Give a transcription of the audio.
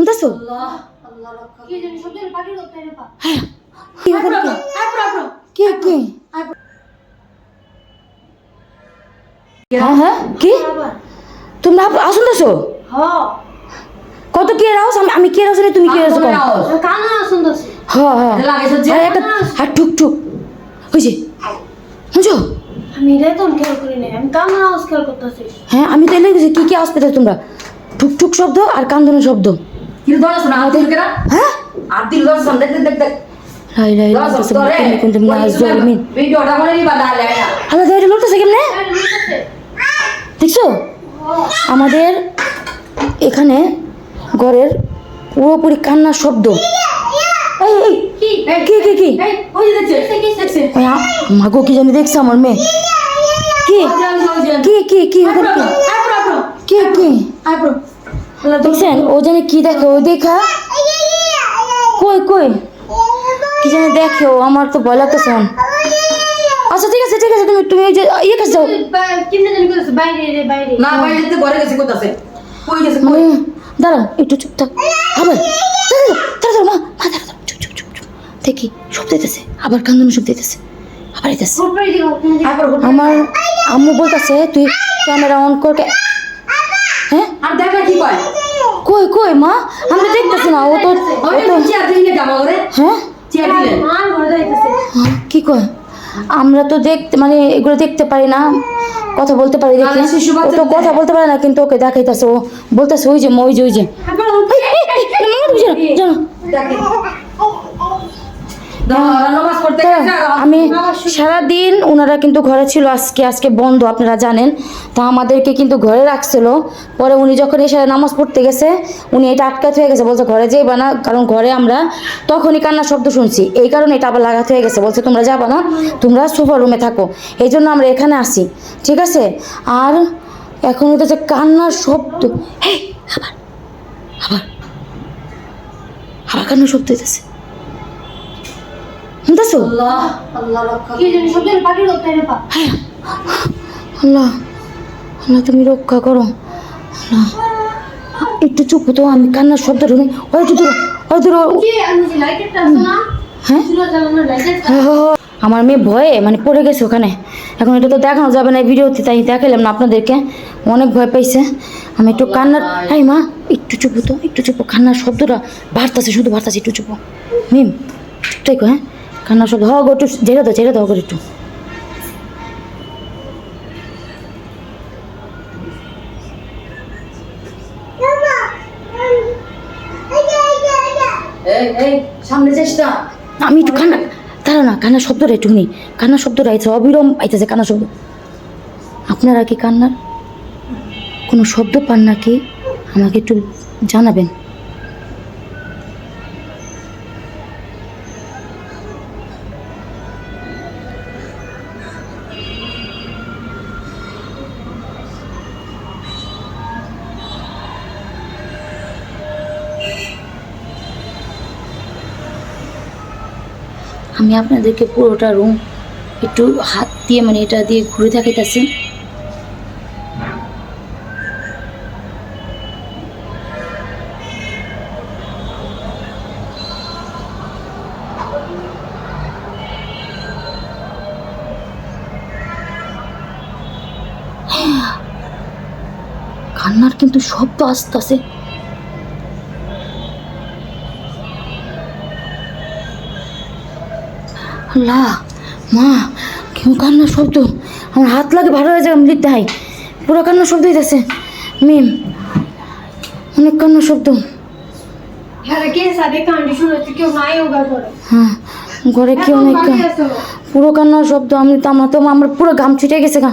শুনতেছো? কি। হ্যাঁ কি? হ্যাঁ হ্যাঁ কি। তোমরা হ, কত কে রাউস? আমি আমি কে রাউস তুমি কে রাউস হ্যাঁ হ্যাঁ। আর একটা আর বুঝছ আমি তো খেয়াল করি নাই। আমি কান্না আওয়াজ খেয়াল করতেছি। হ্যাঁ আমি তো এলে কি কি আসতে তোমরা? ঠুক ঠুক শব্দ আর কান্দনের শব্দ। কি ধরছ না হাত দিল হ্যাঁ আর দিল ধরছ দেখ দেখ দেখ লাই লাই লাই ধরছ তোমরা ধরে কোন কোন না জলমিন ভিডিওটা করে নিবা না লেখা আলো দাইরে লড়তেছে কেমনে দেখছ আমাদের এখানে ঘরের পুরোপুরি কান্নার শব্দ এই এই কি কি কি কি এই ওই যে দেখছে দেখছে ওই আ- মাগো কি জানি দেখছে আমার মেয়ে কি কি কি কি ওখানে কি কি কি দেখছেন? ও জানি কি দেখে? ও দেখা? কই কই? কি জানি দেখে ও? আমার তো ভয় লাগতেছে। আচ্ছা ঠিক আছে ঠিক আছে তুমি তুমি ওই যে ইয়ে কাছে যাও। কেমনে জানি করতেছে বাইরে রে বাইরে। না ভাই যেতে ঘরে গেছে কোথাছে কই গেছে দাঁড়াও একটু চুপ থাক। আবার। দাঁড়াও মা মা দাঁড়াও চুপ চুপ চুপ চুপ। দেখি শব্দ দিতেছে। আবার কান্দন সব দিতেছে। আবার দিতেছে। আমার আম্মু বলতেছে তুই ক্যামেরা অন কর হ্যাঁ? আর দেখ না কি কয়? কই কই মা? আমরা দেখতেছি না ও তো ওই তো চেয়ার দিলে জামা করে হ্যাঁ? চেয়ার দিলে মার ঘরে যাইতেছে। হ্যাঁ, কি কয়? আমরা তো দেখতে মানে এগুলো দেখতে পারি না। কথা বলতে পারি দেখি। ও তো কথা বলতে পারে না কিন্তু ওকে দেখাইতেছে। ও বলতেছে ওই যে ওই যে ওই যে। এই, মামা, জানো, জানো। হ্যাঁ, আমি সারাদিন ওনারা কিন্তু ঘরে ছিল আজকে আজকে বন্ধ আপনারা জানেন। তা আমাদেরকে কিন্তু ঘরে রাখছিল। পরে উনি যখন এসে নামাজ পড়তে গেছে উনি এটা আটকাতে হয়ে গেছে বলছে ঘরে যাইবা না কারণ ঘরে আমরা তখনই কান্নার শব্দ শুনছি। এই কারণে এটা আবার লাগাতে হয়ে গেছে বলছে তোমরা যাবা না তোমরা সোফা রুমে থাকো। এই জন্য আমরা এখানে আসি ঠিক আছে? আর এখন হচ্ছে কান্নার শব্দ হে আবার আবার আবার কান্নার শব্দ হইতেছে। শুনতেছো আল্লাহ আল্লাহ রক্ষা কি জানি তুমি রক্ষা করো। আল্লাহ একটু চুপ তো আমি কান্নার শব্দ শুনি। ওই তো দূর ওই দূর। কি? হ্যাঁ। হ্যাঁ, হ্যাঁ। আমার মেয়ে ভয়ে মানে পড়ে গেছে ওখানে। এখন এটা তো দেখানো যাবে না ভিডিওতে তাই দেখালাম না আপনাদেরকে। অনেক ভয় পাইছে। আমি একটু কান্নার এই মা একটু চুপ তো একটু চুপ কান্নার শব্দটা বাড়তাছে শুধু বাড়তাছে একটু চুপ মিম তাই থাকো হ্যাঁ? কান্নার শব্দ হ গো একটু ঝেড়ে দাও ঝেড়ে দাও গো একটু। সামনে চেষ্টা আমি একটু কান্না দাঁড়াও না কান্নার শব্দটা একটু শুনি। কান্নার শব্দটা আইছে অবিরম আইতেছে কান্নার শব্দ। আপনারা কি কান্নার? কোনো শব্দ পান নাকি? আমাকে একটু জানাবেন। আমি আপনাদেরকে পুরোটা রুম একটু হাত দিয়ে মানে এটা দিয়ে ঘুরে দেখাইতেছি। কান্নার কিন্তু শব্দ আসতেছে। আল্লাহ মা কেউ কান্নার শব্দ। আমার হাত লাগে ভালো হয়ে যায় আমি হাই। পুরো কান্নার শব্দ হইতেছে। মিম অনেক কান্নার শব্দ। হ্যাঁ। হ্যাঁ ঘরে কেউ অনেক নেই। পুরো কান্নার শব্দ আমি তো আমার তো আমার পুরো গাম ছুটে গেছে গা।